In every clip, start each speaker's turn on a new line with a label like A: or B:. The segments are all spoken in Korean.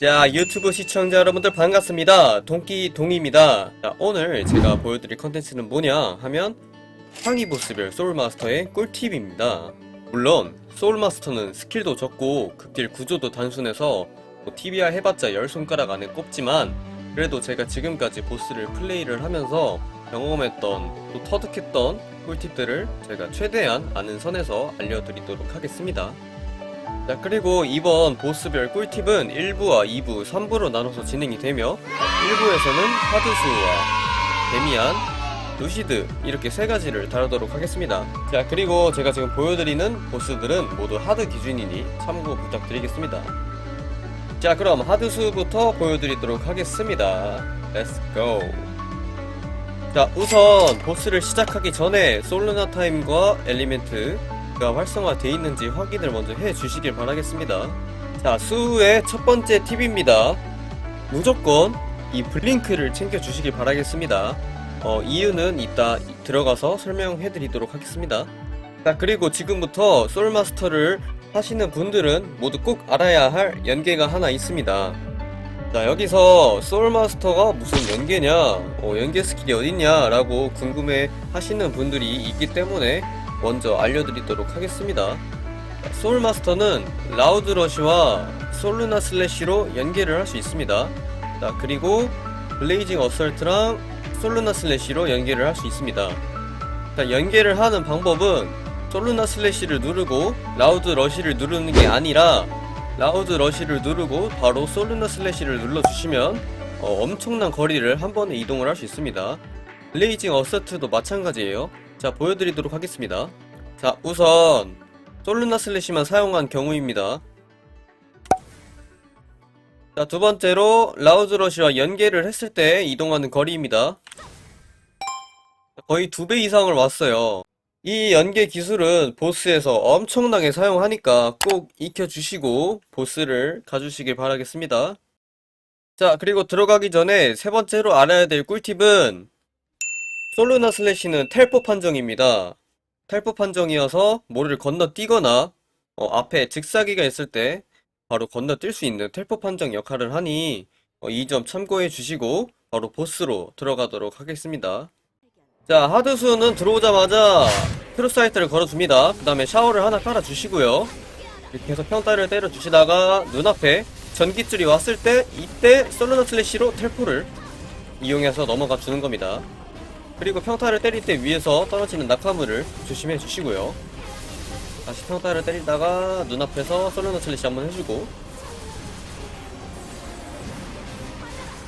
A: 자 유튜브 시청자 여러분들 반갑습니다. 동기동입니다. 자 오늘 제가 보여드릴 컨텐츠는 뭐냐 하면 상위 보스별 소울마스터의 꿀팁입니다. 물론 소울마스터는 스킬도 적고 극딜 구조도 단순해서 뭐 TBR 해봤자 열 손가락 안에 꼽지만 그래도 제가 지금까지 보스를 플레이를 하면서 경험했던 또 터득했던 꿀팁들을 제가 최대한 아는 선에서 알려드리도록 하겠습니다 자 그리고 이번 보스별 꿀팁은 1부와 2부, 3부로 나눠서 진행이 되며 1부에서는 하드수와 데미안, 루시드 이렇게 세 가지를 다루도록 하겠습니다. 자 그리고 제가 지금 보여드리는 보스들은 모두 하드 기준이니 참고 부탁드리겠습니다. 자 그럼 하드수부터 보여드리도록 하겠습니다. Let's 자 우선 보스를 시작하기 전에 솔루나 타임과 엘리멘트 가 활성화되어 있는지 확인을 먼저 해 주시길 바라겠습니다. 자 수의 첫 번째 팁입니다. 무조건 이 블링크를 챙겨 주시길 바라겠습니다. 어, 이유는 이따 들어가서 설명해 드리도록 하겠습니다. 자 그리고 지금부터 솔마스터를 하시는 분들은 모두 꼭 알아야 할 연계가 하나 있습니다. 자 여기서 소울마스터가 무슨 연계냐? 어, 연계 스킬이 어딨냐 라고 궁금해 하시는 분들이 있기 때문에 먼저 알려드리도록 하겠습니다 자, 소울마스터는 라우드러시와 솔루나 슬래시로 연계를 할 수 있습니다 자 그리고 블레이징 어설트랑 솔루나 슬래시로 연계를 할 수 있습니다 자 연계를 하는 방법은 솔루나 슬래시를 누르고 라우드 러시를 누르는 게 아니라 라우드 러시를 누르고 바로 솔루나 슬래시를 눌러주시면 어, 엄청난 거리를 한 번에 이동을 할 수 있습니다. 블레이징 어서트도 마찬가지예요. 자 보여드리도록 하겠습니다. 자 우선 솔루나 슬래시만 사용한 경우입니다. 자 두 번째로 라우드 러시와 연계를 했을 때 이동하는 거리입니다. 거의 두 배 이상을 왔어요. 이 연계 기술은 보스에서 엄청나게 사용하니까 꼭 익혀주시고 보스를 가주시길 바라겠습니다. 자, 그리고 들어가기 전에 세 번째로 알아야 될 꿀팁은 솔루나 슬래시는 텔포 판정입니다. 텔포 판정이어서 모를 건너뛰거나 어, 앞에 즉사기가 있을 때 바로 건너뛸 수 있는 텔포 판정 역할을 하니 어, 이 점 참고해 주시고 바로 보스로 들어가도록 하겠습니다. 자, 하드수는 들어오자마자 트루사이트를 걸어줍니다. 그 다음에 샤워를 하나 깔아주시고요. 이렇게 해서 평타를 때려주시다가 눈앞에 전기줄이 왔을 때 이때 솔루나 슬래시로 텔포를 이용해서 넘어가 주는 겁니다. 그리고 평타를 때릴 때 위에서 떨어지는 낙하물을 조심해 주시고요. 다시 평타를 때리다가 눈앞에서 솔루나 슬래시 한번 해주고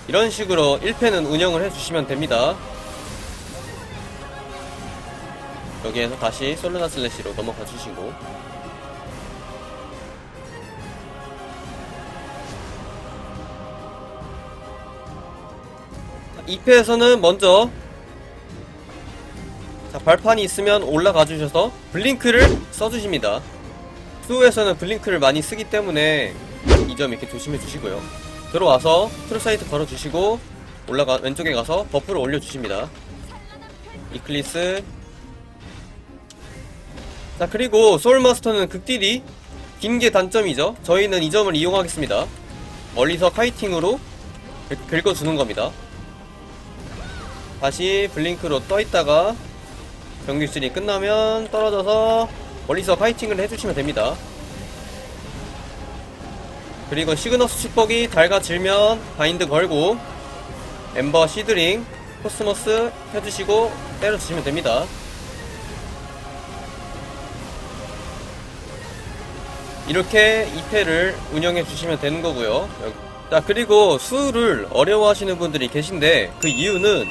A: 이런 식으로 1패는 운영을 해주시면 됩니다. 여기에서 다시 솔루나 슬래시로 넘어가 주시고 자, 2패에서는 먼저 자, 발판이 있으면 올라가 주셔서 블링크를 써주십니다. 수에서는 블링크를 많이 쓰기 때문에 이 점 이렇게 조심해 주시고요. 들어와서 트루사이트 걸어 주시고 올라가 왼쪽에 가서 버프를 올려 주십니다. 이클리스. 자 그리고 소울마스터는 극딜이 긴 게 단점이죠. 저희는 이 점을 이용하겠습니다. 멀리서 카이팅으로 긁- 긁어주는 겁니다. 다시 블링크로 떠있다가 경기줄이 끝나면 떨어져서 멀리서 파이팅을 해주시면 됩니다 그리고 시그너스 축복이 닳아질면 바인드 걸고 엠버 시드링 코스모스 해주시고 때려주시면 됩니다 이렇게 2패를 운영해 주시면 되는 거고요. 자, 그리고 수를 어려워하시는 분들이 계신데 그 이유는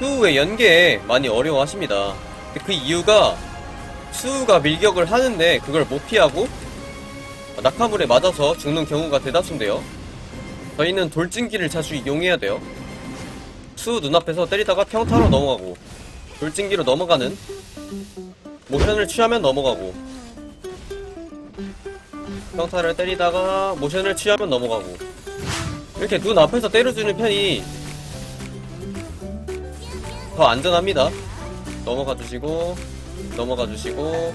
A: 수의 연계에 많이 어려워하십니다. 그 이유가 수가 밀격을 하는데 그걸 못 피하고 낙하물에 맞아서 죽는 경우가 대다수인데요. 저희는 돌진기를 자주 이용해야 돼요. 수 눈앞에서 때리다가 평타로 넘어가고 돌진기로 넘어가는 모션을 취하면 넘어가고 평타를 때리다가 모션을 취하면 넘어가고 이렇게 눈 앞에서 때려주는 편이 더 안전합니다. 넘어가 주시고 넘어가 주시고.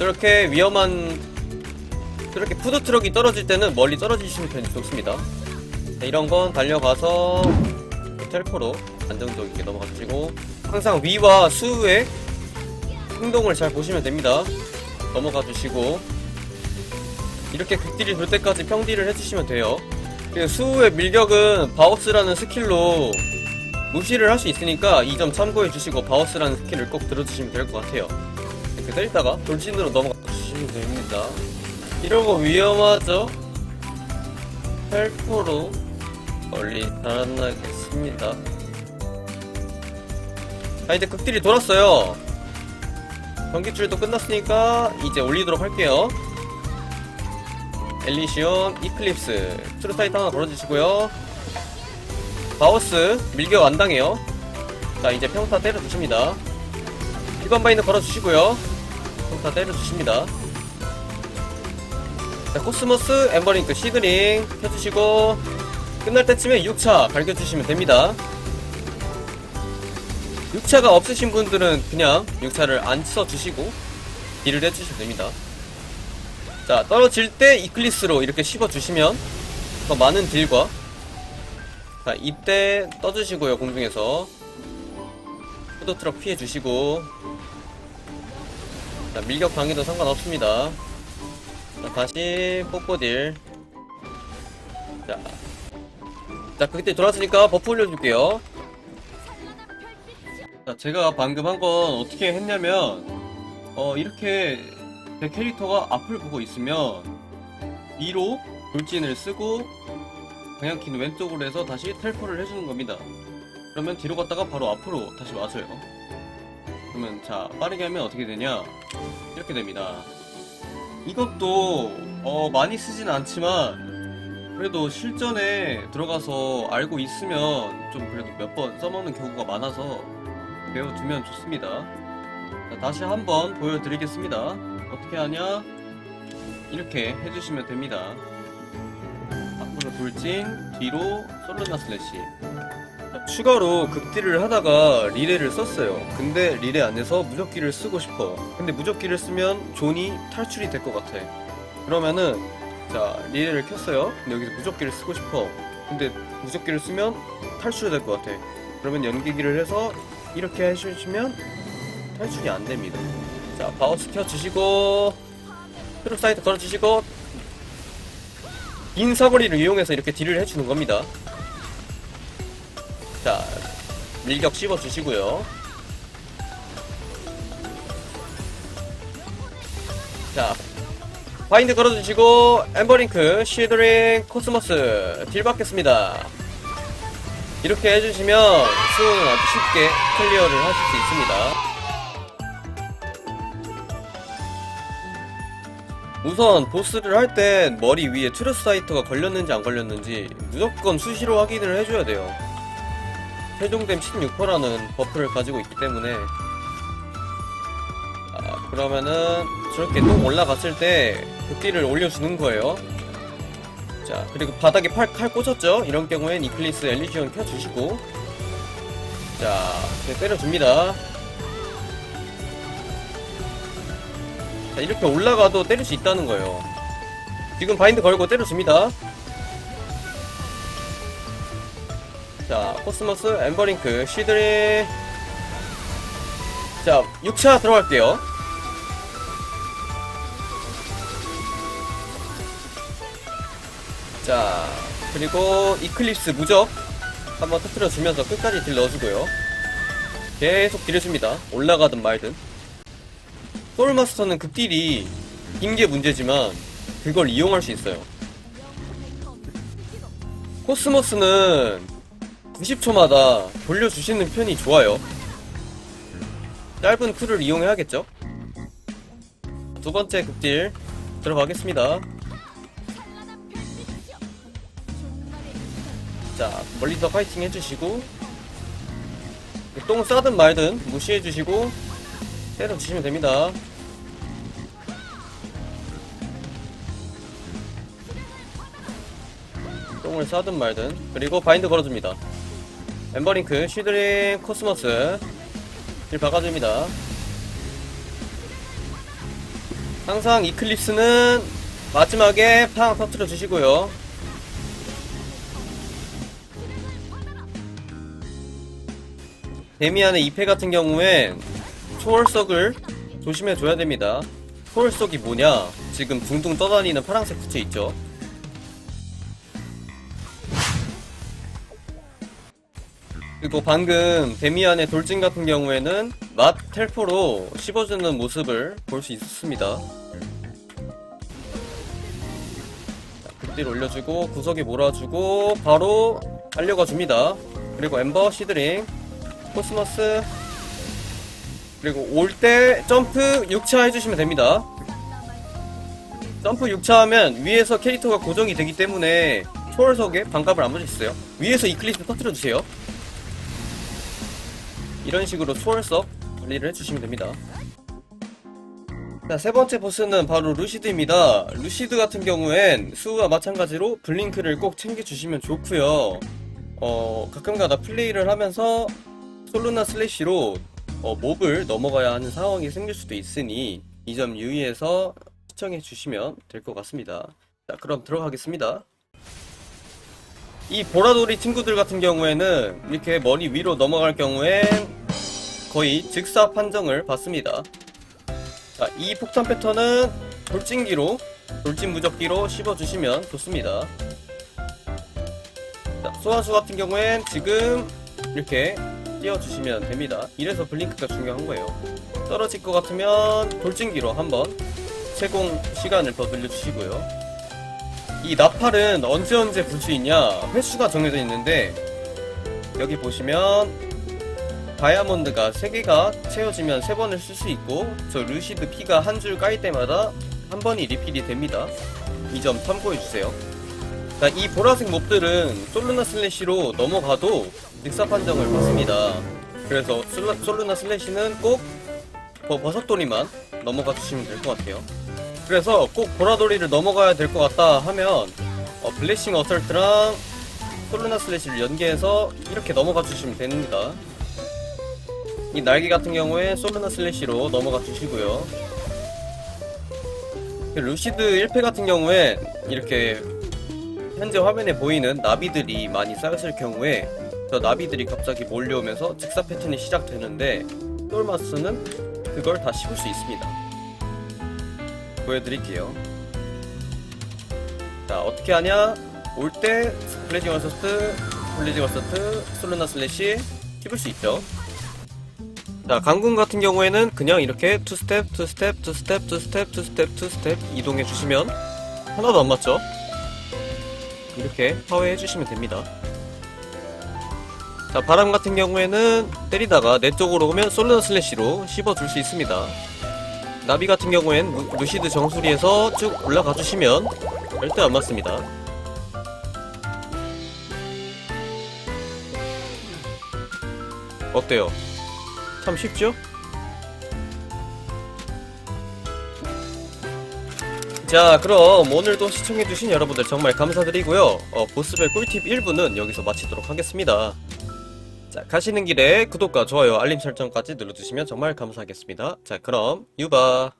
A: 이렇게 위험한 이렇게 푸드트럭이 떨어질 때는 멀리 떨어지시는 편이 좋습니다. 자, 이런 건 달려가서 텔포로 안정적이게 넘어가시고 항상 위와 수의 행동을 잘 보시면 됩니다. 넘어가 주시고. 이렇게 극딜이 돌 때까지 평딜을 해주시면 돼요 그리고 수의 밀격은 바우스라는 스킬로 무시를 할 수 있으니까 이 점 참고해 주시고 바우스라는 스킬을 꼭 들어주시면 될 것 같아요. 이렇게 때리다가 돌진으로 넘어가 주시면 됩니다. 이러고 위험하죠? 헬포로 멀리 달아나겠습니다. 자 이제 극딜이 돌았어요. 경기줄도 끝났으니까 이제 올리도록 할게요 엘리시온, 이클립스, 트루타이트 하나 걸어주시고요. 바우스 밀격 안 당해요. 자 이제 평타 때려주십니다. 일반 바인드 걸어주시고요. 평타 때려주십니다. 자 코스모스, 엠버링크, 시드링 켜주시고 끝날 때쯤에 6차 갈겨주시면 됩니다. 6차가 없으신 분들은 그냥 6차를 안 써주시고 딜을 해주시면 됩니다 자 떨어질 때 이클리스로 이렇게 씹어주시면 더 많은 딜과 자 이때 떠주시고요 공중에서. 푸드트럭 피해주시고. 자 밀격 당해도 상관없습니다. 자 다시 뽀뽀딜. 자, 자 그때 돌았으니까 버프 올려줄게요. 자 제가 방금 한 건 어떻게 했냐면 어 이렇게 제 캐릭터가 앞을 보고 있으면 위로 돌진을 쓰고 방향키는 왼쪽으로 해서 다시 텔포를 해주는 겁니다. 그러면 뒤로 갔다가 바로 앞으로 다시 와줘요. 그러면 자 빠르게 하면 어떻게 되냐 이렇게 됩니다. 이것도 어, 많이 쓰진 않지만 그래도 실전에 들어가서 알고 있으면 좀 그래도 몇 번 써먹는 경우가 많아서 배워두면 좋습니다. 자, 다시 한번 보여드리겠습니다. 어떻게 하냐? 이렇게 해주시면 됩니다. 앞으로 돌진, 뒤로 솔로나 슬래시. 자, 추가로 극딜을 하다가 리레를 썼어요. 근데 리레 안에서 무적기를 쓰고 싶어. 근데 무적기를 쓰면 존이 탈출이 될 것 같아. 그러면은 자 리레를 켰어요. 근데 여기서 무적기를 쓰고 싶어. 근데 무적기를 쓰면 탈출이 될 것 같아. 그러면 연기기를 해서 이렇게 해주시면 탈출이 안 됩니다. 자, 바우스 켜주시고, 트럭 사이트 걸어주시고, 긴 사거리를 이용해서 이렇게 딜을 해주는 겁니다. 자, 밀격 씹어주시고요. 자, 바인드 걸어주시고, 엠버링크, 시드링, 코스모스, 딜 받겠습니다. 이렇게 해주시면 수호는 아주 쉽게 클리어를 하실 수 있습니다. 우선 보스를 할 땐 머리 위에 트루스 사이트가 걸렸는지 안 걸렸는지 무조건 수시로 확인을 해줘야 돼요. 최종됨 16%라는 버프를 가지고 있기 때문에 아, 그러면은 저렇게 또 올라갔을 때 극딜을 올려주는 거예요. 자 그리고 바닥에 팔, 칼 꽂혔죠? 이런 경우엔 이클리스 엘리지온 켜주시고 자 이렇게 때려줍니다. 자, 이렇게 올라가도 때릴 수 있다는 거예요. 지금 바인드 걸고 때려줍니다. 자, 코스모스, 엠버링크, 시드리. 자, 6차 들어갈게요. 자, 그리고 이클립스 무적 한번 터트려주면서 끝까지 딜 넣어주고요. 계속 딜해줍니다. 올라가든 말든. 소울마스터는 극딜이 긴게 문제지만 그걸 이용할 수 있어요. 코스모스는 90초마다 돌려주시는 편이 좋아요. 짧은 쿨을 이용해야겠죠? 두 번째 극딜 들어가겠습니다. 자, 멀리서 파이팅 해주시고 똥 싸든 말든 무시해주시고 때려주시면 됩니다. 똥을 싸든 말든 그리고 바인드 걸어줍니다. 엠버링크, 쉬드링, 코스모스 딜 박아줍니다. 항상 이클립스는 마지막에 팡 터트려 주시고요. 데미안의 2패 같은 경우엔 초월석을 조심해줘야 됩니다. 초월석이 뭐냐? 지금 둥둥 떠다니는 파란색 부채 있죠? 그리고 방금 데미안의 돌진 같은 경우에는 맛 텔포로 씹어주는 모습을 볼 수 있었습니다. 자, 극딜 올려주고 구석에 몰아주고 바로 달려가 줍니다. 그리고 엠버 시드링 코스모스 그리고 올 때 점프 6차 해주시면 됩니다. 점프 6차 하면 위에서 캐릭터가 고정이 되기 때문에 초월석에 반갑을 안 맞으셨어요. 위에서 이클립스 터트려 주세요. 이런 식으로 초월석 관리를 해주시면 됩니다. 자, 세 번째 보스는 바로 루시드입니다. 루시드 같은 경우엔 수와 마찬가지로 블링크를 꼭 챙겨주시면 좋고요 어, 가끔가다 플레이를 하면서 솔루나 슬래시로 어, 몹을 넘어가야 하는 상황이 생길 수도 있으니 이 점 유의해서 시청해 주시면 될 것 같습니다. 자, 그럼 들어가겠습니다. 이 보라돌이 친구들 같은 경우에는 이렇게 머리 위로 넘어갈 경우엔 거의 즉사 판정을 받습니다. 자, 이 폭탄 패턴은 돌진기로, 돌진 무적기로 씹어주시면 좋습니다. 자, 소환수 같은 경우엔 지금 이렇게 띄워주시면 됩니다. 이래서 블링크가 중요한 거예요. 떨어질 것 같으면 돌진기로 한번 채공 시간을 더 늘려주시고요. 이 나팔은 언제 언제 불 수 있냐 횟수가 정해져 있는데 여기 보시면 다이아몬드가 3개가 채워지면 3번을 쓸 수 있고 저 루시드 피가 한 줄 까일 때마다 한 번이 리필이 됩니다. 이 점 참고해주세요. 자, 이 보라색 몹들은 솔루나 슬래시로 넘어가도 늑사 판정을 받습니다. 그래서 솔루, 솔루나 슬래시는 꼭 버- 버섯돌이만 넘어가 주시면 될 것 같아요. 그래서 꼭 보라돌이를 넘어가야 될 것 같다 하면 어, 블레싱 어설트랑 솔루나 슬래시를 연계해서 이렇게 넘어가 주시면 됩니다. 이 날개 같은 경우에 솔루나 슬래시로 넘어가 주시고요. 그 루시드 1패 같은 경우에 이렇게 현재 화면에 보이는 나비들이 많이 쌓였을 경우에 저 나비들이 갑자기 몰려오면서 즉사 패턴이 시작되는데 솔마스는 그걸 다 씹을 수 있습니다. 보여드릴게요. 자, 어떻게 하냐? 올때 블레징 월서트, 블레징 월서트, 솔루나 슬래시 씹을 수 있죠. 자, 강군 같은 경우에는 그냥 이렇게 투 스텝, 투 스텝, 투 스텝, 투 스텝, 투 스텝, 투 스텝 이동해 주시면 하나도 안 맞죠? 이렇게 파괴해 주시면 됩니다. 자, 바람 같은 경우에는 때리다가 내 쪽으로 오면 솔루나 슬래시로 씹어줄 수 있습니다. 나비 같은 경우엔 루- 루시드 정수리에서 쭉 올라가 주시면 절대 안 맞습니다. 어때요? 참 쉽죠? 자 그럼 오늘도 시청해주신 여러분들 정말 감사드리고요. 어, 보스별 꿀팁 1부는 여기서 마치도록 하겠습니다. 자 가시는 길에 구독과 좋아요 알림 설정까지 눌러주시면 정말 감사하겠습니다. 자 그럼 유바